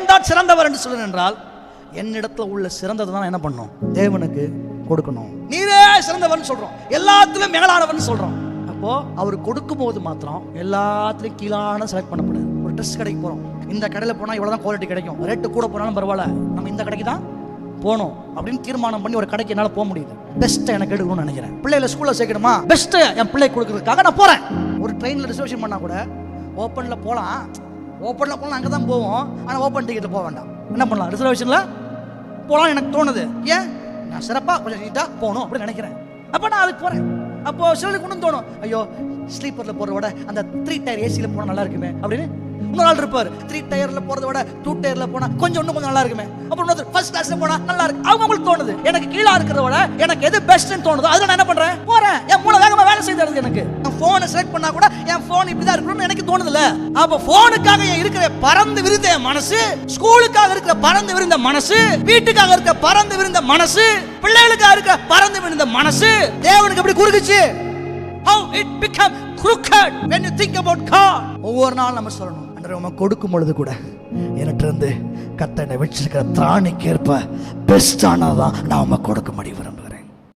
தேவன் தான் சிறந்தவர் என்று சொல்லுங்க என்றால் என்னிடத்துல உள்ள சிறந்ததை தான் என்ன பண்ணும்? தேவனுக்கு கொடுக்கணும். நீரே சிறந்தவர்னு சொல்றோம். எல்லாத்திலும் மேலானவர்னு சொல்றோம். அப்போ அவர் கொடுக்கும்போது மாத்திரம் எல்லாத்துலயும் கீழான செலக்ட் பண்ணப்படுது ஒரு ட்ரெஸ் கடைக்கு போறோம். இந்த கடையில் போனால் இவ்வளோ தான் குவாலிட்டி கிடைக்கும். ரேட்டு கூட போனாலும் பரவாயில்ல. நம்ம இந்த கடைக்கு தான் போகணும் அப்படின்னு தீர்மானம் பண்ணி ஒரு கடைக்கு என்னால் போக முடியுது. பெஸ்ட்டை எனக்கு எடுக்கணும்னு நினைக்கிறேன். பிள்ளைகளை ஸ்கூலில் சேர்க்கணுமா? பெஸ்ட்டை என் பிள்ளை கொடுக்கறதுக்காக நான் போகிறேன் ஒரு ட்ரெயினில் ரிசர்வேஷன் பண்ணால் கூட ஓப்பனில் போகலாம் ஓப்பனில் போகலாம் அங்கே தான் போவோம். ஆனால் ஓப்பன் டிக்கெட்டில் போக வேண்டாம். என்ன பண்ணலாம்? ரிசர்வேஷனில் போகலாம் எனக்கு தோணுது. ஏன்? நான் சிறப்பாக கொஞ்சம் நீட்டாக போகணும் அப்படின்னு நினைக்கிறேன். அப்போ நான் அதுக்கு போகிறேன் அப்போது சிலருக்கு ஒன்றும் தோணும். ஐயோ ஸ்லீப்பரில் போகிறத விட அந்த த்ரீ டயர் ஏசியில் போனால் நல்லா இருக்குமே அப்படின்னு இன்னொரு ஆள் இருப்பார். த்ரீ டயரில் போகிறத விட டூ டயரில் போனால் கொஞ்சம் இன்னும் கொஞ்சம் நல்லா இருக்குமே. அப்புறம் இன்னொரு ஃபர்ஸ்ட் கிளாஸில் போனால் நல்லா இருக்கு. அவங்க அவங்களுக்கு தோணுது. எனக்கு கீழே இருக்கிறத விட எனக்கு எது பெஸ்ட்னு தோணுதோ அதில் நான் என்ன பண்ணுறேன் போகிறேன் என் மூளை தருது எனக்கு என் ஃபோனை செலக்ட் பண்ணால் கூட என் ஃபோன் இப்படி தான் இருக்கணும்னு எனக்கு தோணுதுல்ல. அப்போ ஃபோனுக்காக என் இருக்கிற பறந்து விரிந்த மனசு ஸ்கூலுக்காக இருக்கிற பறந்து விரிந்த மனசு வீட்டுக்காக இருக்கிற பறந்து விரிந்த மனசு பிள்ளைகளுக்காக இருக்கிற பறந்து விரிந்த மனசு தேவனுக்கு எப்படி குறுக்குச்சு? How it become crooked when you think about God. ஒவ்வொரு நாள் நம்ம சொல்லணும். அன்று நம்ம கொடுக்கும் பொழுது கூட என்கிட்ட இருந்து கத்தனை வச்சிருக்கிற திராணிக்கு ஏற்ப பெஸ்டானதான் நாம கொடுக்க முடியும்